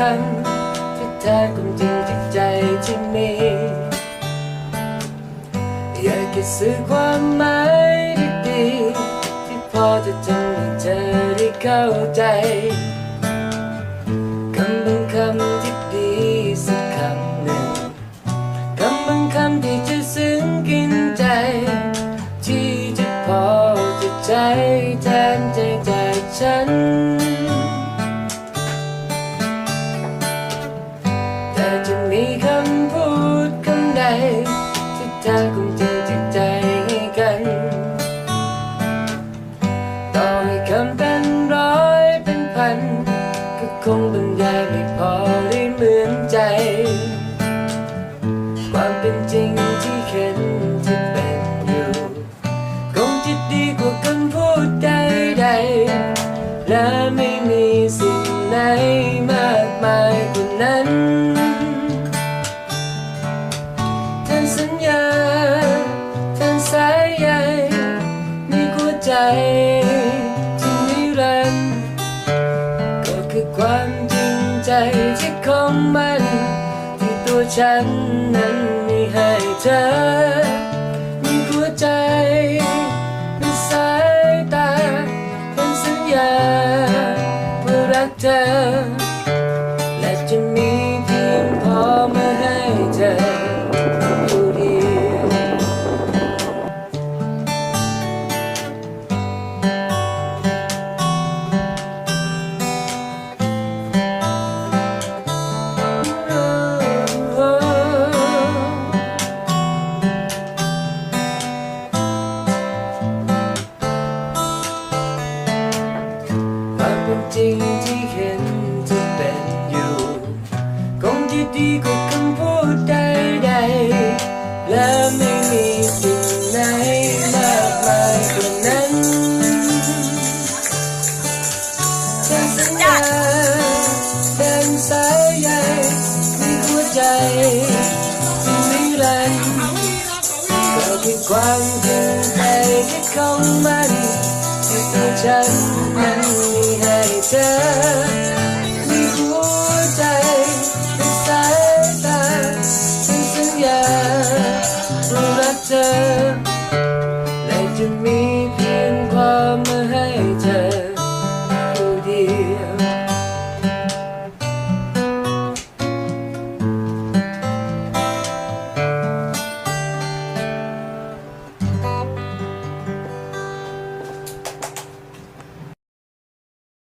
คัญที่แท้ความจริงจากใจที่มี อยากจะสื่อความหมายดีๆที่พอจะทำให้เธอได้เข้าใจคำบางคำที่ดีสักคำหนึ่งคำบางคำที่จะซึ้งกินใจ แต่จะมีคำพูดคำใด ที่เธอคงจริงจากใจให้กัน ต่อให้คำเป็นร้อยเป็นพัน ก็คงบรรยายไม่พอได้เหมือนใจ ความเป็นจริงที่เห็นที่เป็นอยู่ คงจะดีกว่าคำพูดใดๆและไม่มีสิ ความจริงใจที่คงมัน ที่ตัวฉันนั้นมีให้เธอ มีหัวใจเป็นสายตาเป็นสัญญาว่ารักเธอ จริงที่เห็นที่เป็นอยู่คงจะดีกว่าคำพูดใดๆและไม่มีสิ่งไหนมากมายกว่านั้นฉันสัญญาแทนสายใยมีหัวใจที่นิรันดร์ก็คือความจริงใจที่ของมันที่ตัวฉันนั้นมี ใ